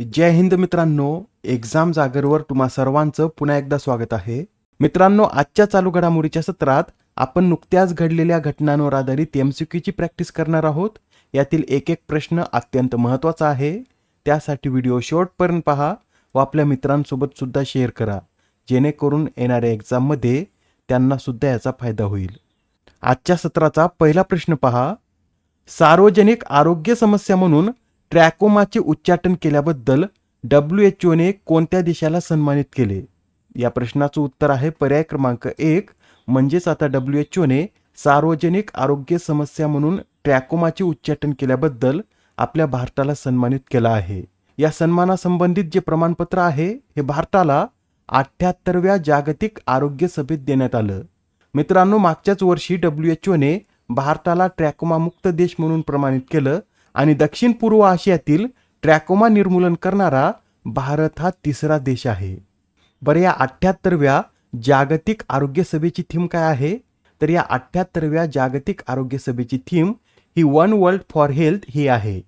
जय हिंद मित्रांनो एक्झाम जागरवर तुम्हा सर्वांचं पुन्हा एकदा स्वागत आहे. मित्रांनो आजच्या चालू घडामोडीच्या सत्रात आपण नुकत्याच घडलेल्या घटनांवर आधारित एमसीक्यूची प्रॅक्टिस करणार आहोत. यातील एक एक प्रश्न अत्यंत महत्त्वाचा आहे. त्यासाठी व्हिडिओ शेवटपर्यंत पहा व आपल्या मित्रांसोबत सुद्धा शेअर करा. जेणेकरून येणाऱ्या एक्झाममध्ये त्यांना सुद्धा याचा फायदा होईल. आजच्या सत्राचा पहिला प्रश्न पहा. सार्वजनिक आरोग्य समस्या म्हणून ट्रॅकोमाचे उच्चाटन केल्याबद्दल डब्ल्यू एच ओने कोणत्या देशाला सन्मानित केले? या प्रश्नाचं उत्तर आहे पर्याय क्रमांक एक म्हणजेच आता डब्ल्यू एच ओने सार्वजनिक आरोग्य समस्या म्हणून ट्रॅकोमाचे उच्चाटन केल्याबद्दल आपल्या भारताला सन्मानित केला आहे. या सन्मानासंबंधित जे प्रमाणपत्र आहे हे भारताला अठ्ठ्याहत्तरव्या जागतिक आरोग्य सभेत देण्यात आलं. मित्रांनो मागच्याच वर्षी डब्ल्यू एच ओने भारताला ट्रॅकोमामुक्त देश म्हणून प्रमाणित केलं. आणि दक्षिण पूर्व आशियातील ट्रॅकोमा निर्मूलन करणारा भारत हा तिसरा देश आहे. बरं या अठ्ठ्याहत्तरव्या जागतिक आरोग्य सभेची थीम काय आहे? तर या अठ्ठ्याहत्तरव्या जागतिक आरोग्य सभेची थीम ही वन वर्ल्ड फॉर हेल्थ ही आहे.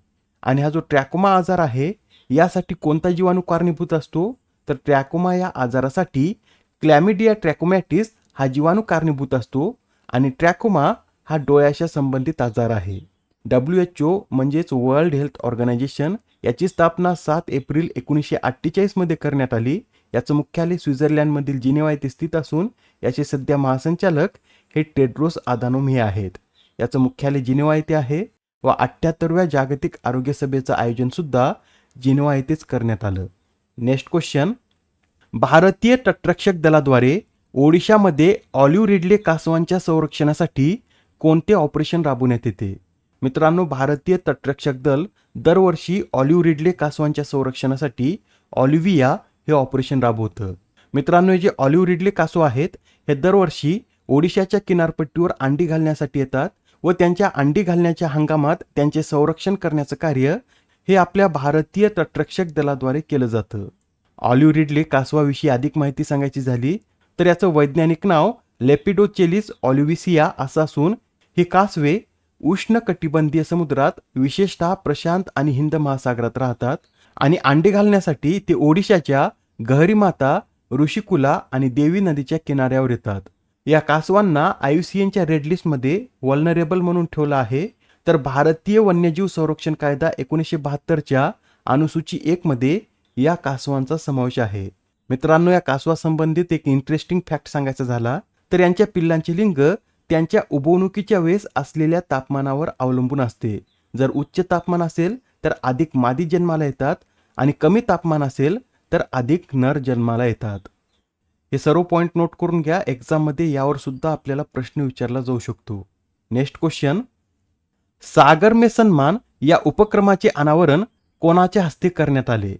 आणि हा जो ट्रॅकोमा आजार आहे यासाठी कोणता जीवाणू कारणीभूत असतो? तर ट्रॅकोमा या आजारासाठी क्लॅमिडिया ट्रॅकोमॅटिस हा जीवाणू कारणीभूत असतो आणि ट्रॅकोमा हा डोळ्याशा संबंधित आजार आहे. डब्ल्यू एच ओ म्हणजेच वर्ल्ड हेल्थ ऑर्गनायझेशन याची स्थापना सात एप्रिल एकोणीसशे अठ्ठेचाळीसमध्ये करण्यात आली. याचं मुख्यालय स्वित्झर्लंडमधील जिनेवा येथे स्थित असून याचे सध्या महासंचालक हे टेड्रोस आदानोम हे आहेत. याचं मुख्यालय जिनेवा येथे आहे व अठ्ठ्याहत्तरव्या जागतिक आरोग्य सभेचं आयोजनसुद्धा जिनेवा येथेच करण्यात आलं. नेक्स्ट क्वेश्चन भारतीय तटरक्षक दलाद्वारे ओडिशामध्ये ऑलिव्ह रिडले कासवांच्या संरक्षणासाठी कोणते ऑपरेशन राबवण्यात येते? मित्रांनो भारतीय तटरक्षक दल दरवर्षी ऑलिव्ह रिडले कासवांच्या संरक्षणासाठी ऑलिव्हिया हे ऑपरेशन राबवतं. मित्रांनो हे जे ऑलिव्ह रिडले कासव आहेत हे दरवर्षी ओडिशाच्या किनारपट्टीवर अंडी घालण्यासाठी येतात व त्यांच्या अंडी घालण्याच्या हंगामात त्यांचे संरक्षण करण्याचं कार्य हे आपल्या भारतीय तटरक्षक दलाद्वारे केलं जातं. ऑलिव्ह रिडले कासवाविषयी अधिक माहिती सांगायची झाली तर याचं वैज्ञानिक नाव लेपिडोचेलिस ऑलिव्हिसिया असं असून ही कासवे उष्ण कटिबंधीय समुद्रात विशेषतः प्रशांत आणि हिंद महासागरात राहतात आणि अंडे घालण्यासाठी ते ओडिशाच्या गहरीमाता ऋषिकुला आणि देवी नदीच्या किनाऱ्यावर येतात. या कासवांना आयुसीएनच्या रेड लिस्टमध्ये वल्नरेबल म्हणून ठेवलं आहे. तर भारतीय वन्यजीव संरक्षण कायदा एकोणीसशे बहात्तरच्या अनुसूची एक मध्ये या कासवांचा समावेश आहे. मित्रांनो या कासवासंबंधित एक इंटरेस्टिंग फॅक्ट सांगायचा झाला तर यांच्या पिल्लांचे लिंग त्यांच्या उबवणुकीच्या वेळेस असलेल्या तापमानावर अवलंबून असते. जर उच्च तापमान असेल तर अधिक मादी जन्माला येतात आणि कमी तापमान असेल तर अधिक नर जन्माला येतात. हे सर्व पॉईंट नोट करून घ्या. एक्झाममध्ये यावर सुद्धा आपल्याला प्रश्न विचारला जाऊ शकतो. नेक्स्ट क्वेश्चन सागर में सन्मान या उपक्रमाचे अनावरण कोणाच्या हस्ते करण्यात आले?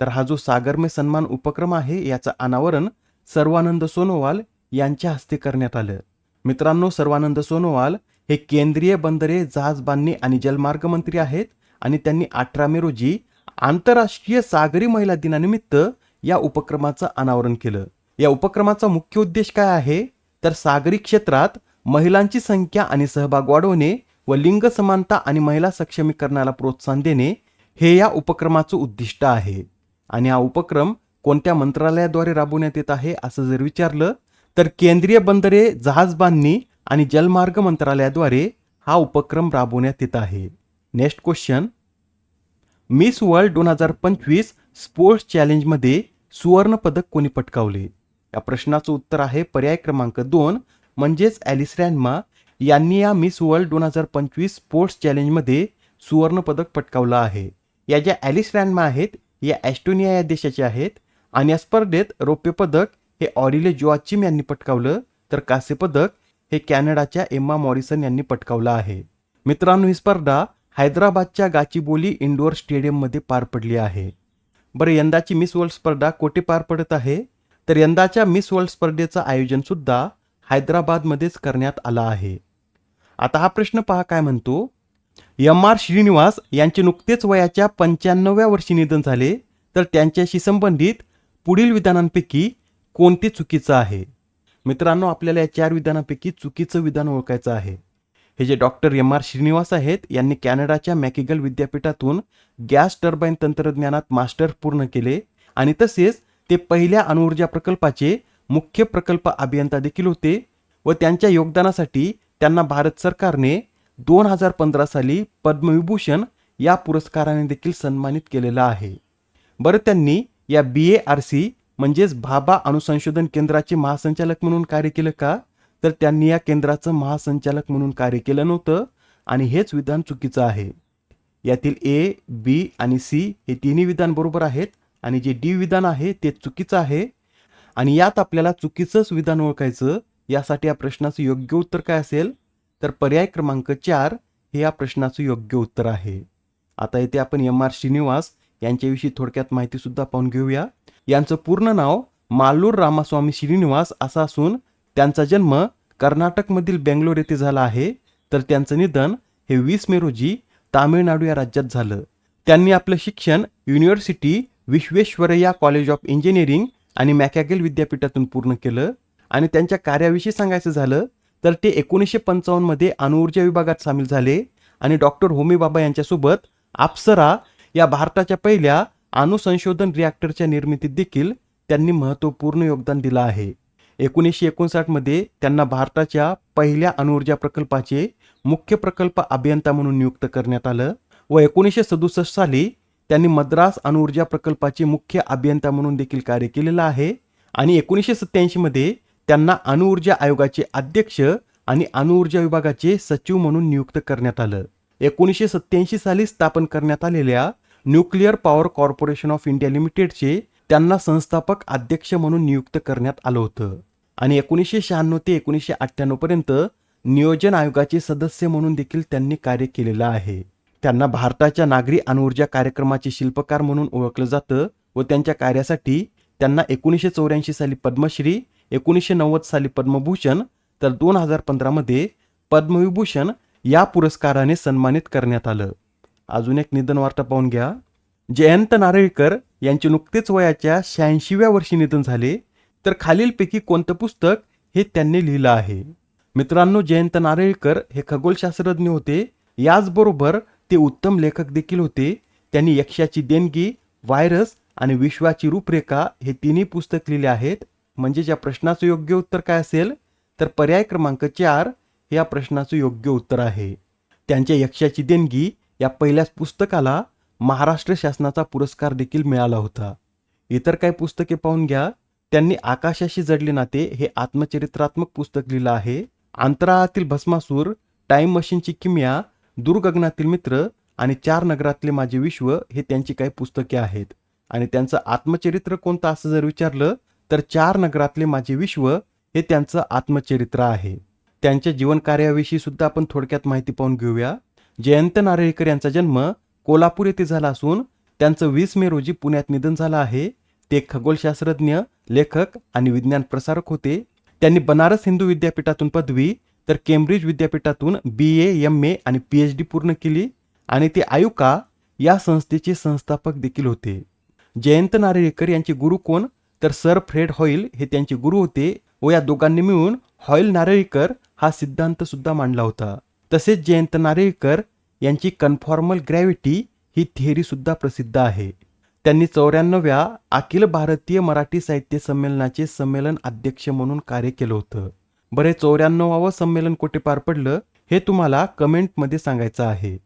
तर हा जो सागर मे सन्मान उपक्रम आहे याचं अनावरण सर्वानंद सोनोवाल यांच्या हस्ते करण्यात आलं. मित्रांनो सर्वानंद सोनोवाल हे केंद्रीय बंदरे जहाज बांधणी आणि जलमार्ग मंत्री आहेत आणि त्यांनी अठरा मे रोजी आंतरराष्ट्रीय सागरी महिला दिनानिमित्त या उपक्रमाचं अनावरण केलं. या उपक्रमाचा मुख्य उद्देश काय आहे? तर सागरी क्षेत्रात महिलांची संख्या आणि सहभाग वाढवणे व लिंग समानता आणि महिला सक्षमीकरणाला प्रोत्साहन देणे हे या उपक्रमाचं उद्दिष्ट आहे. आणि हा उपक्रम कोणत्या मंत्रालयाद्वारे राबवण्यात येत आहे असं जर विचारलं तर केंद्रीय बंदरे जहाज बांधणी आणि जलमार्ग मंत्रालयाद्वारे हा उपक्रम राबवण्यात येत आहे. नेक्स्ट क्वेश्चन मिस वर्ल्ड दोन हजार पंचवीस स्पोर्ट्स चॅलेंजमध्ये सुवर्ण पदक कोणी पटकावले? या प्रश्नाचं उत्तर आहे पर्याय क्रमांक दोन म्हणजेच ॲलिस रॅन्मा यांनी या मिस वर्ल्ड दोन हजार पंचवीस स्पोर्ट्स चॅलेंजमध्ये सुवर्ण पदक पटकावलं आहे. या ज्या ॲलिस रॅन्मा आहेत या ॲस्टोनिया या देशाच्या आहेत आणि या स्पर्धेत रौप्य पदक हे ऑरिले जोआचिम यांनी पटकावलं तर कांस्य पदक हे कॅनडाच्या एम्मा मॉरिसन यांनी पटकावलं आहे. मित्रांनो ही स्पर्धा हैदराबादच्या गाचीबोली इंडोर स्टेडियममध्ये पार पडली आहे. बरं यंदाची मिस वर्ल्ड स्पर्धा कोठे पार पडत आहे? तर यंदाच्या मिस वर्ल्ड स्पर्धेचं आयोजन सुद्धा हैदराबादमध्येच करण्यात आलं आहे. आता हा प्रश्न पहा काय म्हणतो? एम आर श्रीनिवास यांचे नुकतेच वयाच्या पंच्याण्णव्या वर्षी निधन झाले तर त्यांच्याशी संबंधित पुढील विधानांपैकी कोणते चुकीचं आहे? मित्रांनो आपल्याला या चार विधानापैकी चुकीचं विधान ओळखायचं आहे. हे जे डॉक्टर एम आर श्रीनिवास आहेत यांनी कॅनडाच्या मॅकिगल विद्यापीठातून गॅस टर्बाईन तंत्रज्ञानात मास्टर पूर्ण केले आणि तसेच ते पहिल्या अणुऊर्जा प्रकल्पाचे मुख्य प्रकल्प अभियंता देखील होते व त्यांच्या योगदानासाठी त्यांना भारत सरकारने दोन हजार पंधरा साली पद्मविभूषण या पुरस्काराने देखील सन्मानित केलेलं आहे. बरं त्यांनी या बी ए आर सी म्हणजेच भाभा अणुसंशोधन केंद्राचे महासंचालक म्हणून कार्य केलं का? तर त्यांनी या केंद्राचं महासंचालक म्हणून कार्य केलं नव्हतं आणि हेच विधान चुकीचं आहे. यातील ए बी आणि सी हे तिन्ही विधान बरोबर आहेत आणि जे डी विधान आहे ते चुकीचं आहे. आणि यात आपल्याला चुकीचंच विधान ओळखायचं यासाठी या प्रश्नाचं योग्य उत्तर काय असेल? तर पर्याय क्रमांक चार हे या प्रश्नाचं योग्य उत्तर आहे. आता येथे आपण एम आर श्रीनिवास यांच्याविषयी थोडक्यात माहिती सुद्धा पाहून घेऊया. यांचं पूर्ण नाव माल्लूर रामास्वामी श्रीनिवास असा असून त्यांचा जन्म कर्नाटकमधील बेंगलोर येथे झाला आहे. तर त्यांचं निधन हे वीस मे रोजी तामिळनाडू या राज्यात झालं. त्यांनी आपलं शिक्षण university Visvesvaraya college of engineering आणि मॅकॅगेल विद्यापीठातून पूर्ण केलं. आणि त्यांच्या कार्याविषयी सांगायचं झालं तर ते एकोणीसशे पंचावन्नमध्ये अणुऊर्जा विभागात सामील झाले. आणि डॉक्टर होमी बाबा यांच्यासोबत अप्सरा या भारताच्या पहिल्या अणुसंशोधन रिॲक्टरच्या निर्मितीत देखील त्यांनी महत्त्वपूर्ण योगदान दिलं आहे. एकोणीसशे एकोणसाठमध्ये त्यांना भारताच्या पहिल्या अणुऊर्जा प्रकल्पाचे मुख्य प्रकल्प अभियंता म्हणून नियुक्त करण्यात आलं व एकोणीसशे सदुसष्ट साली त्यांनी मद्रास अणुऊर्जा प्रकल्पाचे मुख्य अभियंता म्हणून देखील कार्य केलेलं आहे आणि एकोणीसशे सत्याऐंशीमध्ये त्यांना अणुऊर्जा आयोगाचे अध्यक्ष आणि अणुऊर्जा विभागाचे सचिव म्हणून नियुक्त करण्यात आलं. एकोणीसशे सत्याऐंशी साली स्थापन करण्यात आलेल्या nuclear power corporation of India लिमिटेडचे त्यांना संस्थापक अध्यक्ष म्हणून नियुक्त करण्यात आलं होतं. आणि एकोणीसशे शहाण्णव ते एकोणीसशे अठ्ठ्याण्णव पर्यंत नियोजन आयोगाचे सदस्य म्हणून देखील त्यांनी कार्य केलेलं आहे. त्यांना भारताच्या नागरी अणुऊर्जा कार्यक्रमाचे शिल्पकार म्हणून ओळखलं जातं व त्यांच्या कार्यासाठी त्यांना एकोणीसशे चौऱ्याऐंशी साली पद्मश्री एकोणीसशे नव्वद साली पद्मभूषण तर दोन हजार पंधरामध्ये पद्मविभूषण या पुरस्काराने सन्मानित करण्यात आलं. अजून एक निधन वार्ता पाहून घ्या. जयंत नारळीकर यांचे नुकतेच वयाच्या शहाऐंशीव्या वर्षी निधन झाले. तर खालीलपैकी कोणतं पुस्तक हे त्यांनी लिहिलं आहे? मित्रांनो जयंत नारळीकर हे खगोलशास्त्रज्ञ होते. याचबरोबर ते उत्तम लेखक देखील होते. त्यांनी यक्षाची देणगी व्हायरस आणि विश्वाची रूपरेखा हे तिन्ही पुस्तक लिहिले आहेत. म्हणजे या प्रश्नाचं योग्य उत्तर काय असेल? तर पर्याय क्रमांक चार हे या प्रश्नाचं योग्य उत्तर आहे. त्यांच्या यक्षाची देणगी या पहिल्याच पुस्तकाला महाराष्ट्र शासनाचा पुरस्कार देखील मिळाला होता. इतर काही पुस्तके पाहून घ्या. त्यांनी आकाशाशी जडले नाते हे आत्मचरित्रात्मक पुस्तक लिहिलं आहे. अंतराळातील भस्मासूर टाइम मशीनची किमया दूरगगनातील मित्र आणि चार नगरातले माझे विश्व हे त्यांची काही पुस्तके आहेत. आणि त्यांचं आत्मचरित्र कोणतं असं जर विचारलं तर चार नगरातले माझे विश्व हे त्यांचं आत्मचरित्र आहे. त्यांच्या जीवनकार्याविषयी सुद्धा आपण थोडक्यात माहिती पाहून घेऊया. जयंत नारळीकर यांचा जन्म कोल्हापूर येथे झाला असून त्यांचं वीस मे रोजी पुण्यात निधन झालं आहे. ते खगोलशास्त्रज्ञ लेखक आणि विज्ञान प्रसारक होते. त्यांनी बनारस हिंदू विद्यापीठातून पदवी तर केम्ब्रिज विद्यापीठातून बी ए एम ए आणि पी एच डी पूर्ण केली आणि ते आयुका या संस्थेचे संस्थापक देखील होते. जयंत नारळीकर यांचे गुरु कोण? तर सर फ्रेड हॉईल हे त्यांचे गुरु होते व या दोघांनी मिळून हॉईल नारळीकर हा सिद्धांत सुद्धा मांडला होता. तसेच जयंत नारळीकर यांची कन्फॉर्मल ग्रॅव्हिटी ही थिअरी सुद्धा प्रसिद्ध आहे. त्यांनी चौऱ्याण्णव्या अखिल भारतीय मराठी साहित्य संमेलनाचे संमेलन अध्यक्ष म्हणून कार्य केलं होतं. बरे चौऱ्याण्णवावं संमेलन कुठे पार पडलं हे तुम्हाला कमेंटमध्ये सांगायचं आहे.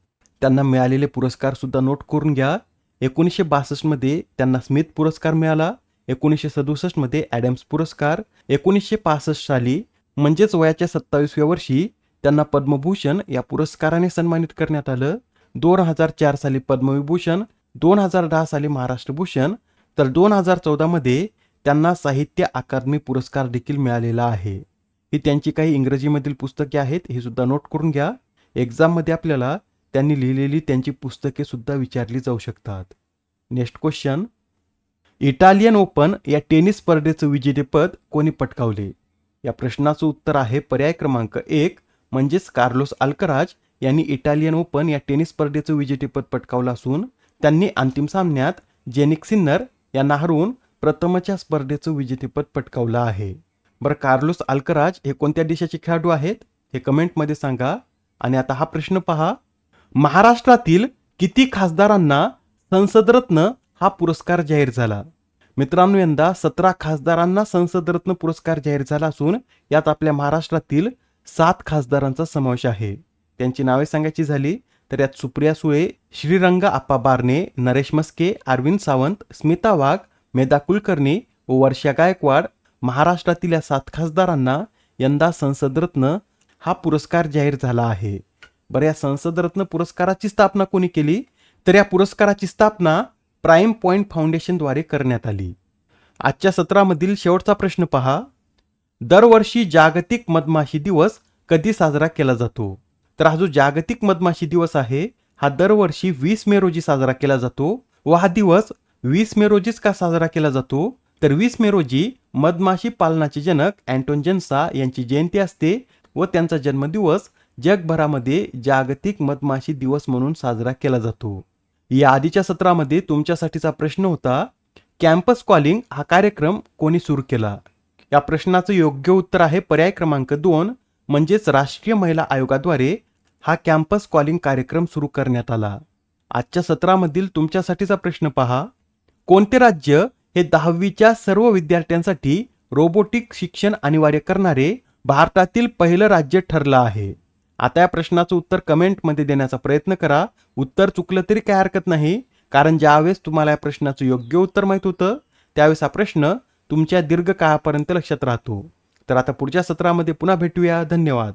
त्यांना मिळालेले पुरस्कार सुद्धा नोट करून घ्या. एकोणीसशे बासष्टमध्ये त्यांना स्मिथ पुरस्कार मिळाला. एकोणीसशे सदुसष्टमध्ये ॲडम्स पुरस्कार. एकोणीसशे पासष्ट साली म्हणजेच वयाच्या सत्तावीसव्या वर्षी त्यांना पद्मभूषण या पुरस्काराने सन्मानित करण्यात आलं. दोन हजार चार साली पद्मविभूषण दोन हजार दहा साली महाराष्ट्र भूषण तर दोन हजार चौदामध्ये त्यांना साहित्य अकादमी पुरस्कार देखील मिळालेला आहे. ही त्यांची काही इंग्रजीमधील पुस्तके आहेत हे सुद्धा नोट करून घ्या. एक्झाममध्ये आपल्याला त्यांनी लिहिलेली त्यांची पुस्तके सुद्धा विचारली जाऊ शकतात. नेक्स्ट क्वेश्चन इटालियन ओपन या टेनिस स्पर्धेचं विजेतेपद कोणी पटकावले? या प्रश्नाचं उत्तर आहे पर्याय क्रमांक एक म्हणजेच कार्लोस अल्कराज यांनी इटालियन ओपन या टेनिस स्पर्धेचं विजेतेपद पटकावलं असून त्यांनी अंतिम सामन्यात जेनिक सिन्नर यांना हरवून प्रथमच्या स्पर्धेचं विजेतेपद पटकावलं आहे. बरं कार्लोस अल्कराज हे कोणत्या देशाचे खेळाडू आहेत? हे कमेंटमध्ये सांगा. आणि आता हा प्रश्न पहा. महाराष्ट्रातील किती खासदारांना संसदरत्न हा पुरस्कार जाहीर झाला? मित्रांनो यंदा सतरा खासदारांना संसदरत्न पुरस्कार जाहीर झाला असून यात आपल्या महाराष्ट्रातील सात खासदारांचा समावेश आहे. त्यांची नावे सांगायची झाली तर यात सुप्रिया सुळे श्रीरंग आप्पा बारणे नरेश मस्के अरविंद सावंत स्मिता वाघ मेधा कुलकर्णी व वर्षा गायकवाड महाराष्ट्रातील या सात खासदारांना यंदा संसदरत्न हा पुरस्कार जाहीर झाला आहे. बरं या संसदरत्न पुरस्काराची स्थापना कोणी केली? तर या पुरस्काराची स्थापना प्राईम पॉइंट फाउंडेशनद्वारे करण्यात आली. आजच्या सत्रामधील शेवटचा प्रश्न पहा. दरवर्षी जागतिक मधमाशी दिवस कधी साजरा केला जातो? तर हा जो जागतिक मधमाशी दिवस आहे हा दरवर्षी वीस मे रोजी साजरा केला जातो व हा दिवस वीस मे रोजीच का साजरा केला जातो? तर वीस मे रोजी मधमाशी पालनाचे जनक अँटोन जेन्सा यांची जयंती असते व त्यांचा जन्मदिवस जगभरामध्ये जागतिक मधमाशी दिवस म्हणून साजरा केला जातो. या आधीच्या सत्रामध्ये तुमच्यासाठीचा प्रश्न होता कॅम्पस कॉलिंग हा कार्यक्रम कोणी सुरू केला? या प्रश्नाचं योग्य उत्तर आहे पर्याय क्रमांक दोन म्हणजेच राष्ट्रीय महिला आयोगाद्वारे हा कॅम्पस कॉलिंग कार्यक्रम सुरू करण्यात आला. आजच्या सत्रामधील तुमच्यासाठीचा प्रश्न पहा. कोणते राज्य हे दहावीच्या सर्व विद्यार्थ्यांसाठी रोबोटिक शिक्षण अनिवार्य करणारे भारतातील पहिलं राज्य ठरलं आहे? आता या प्रश्नाचं उत्तर कमेंटमध्ये देण्याचा प्रयत्न करा. उत्तर चुकलं तरी काय हरकत नाही कारण ज्यावेळेस तुम्हाला या प्रश्नाचं योग्य उत्तर माहीत होतं त्यावेळेस हा प्रश्न तुमच्या दीर्घकाळापर्यंत लक्षात राहतो. तर आता पुढच्या सत्रामध्ये पुन्हा भेटूया. धन्यवाद.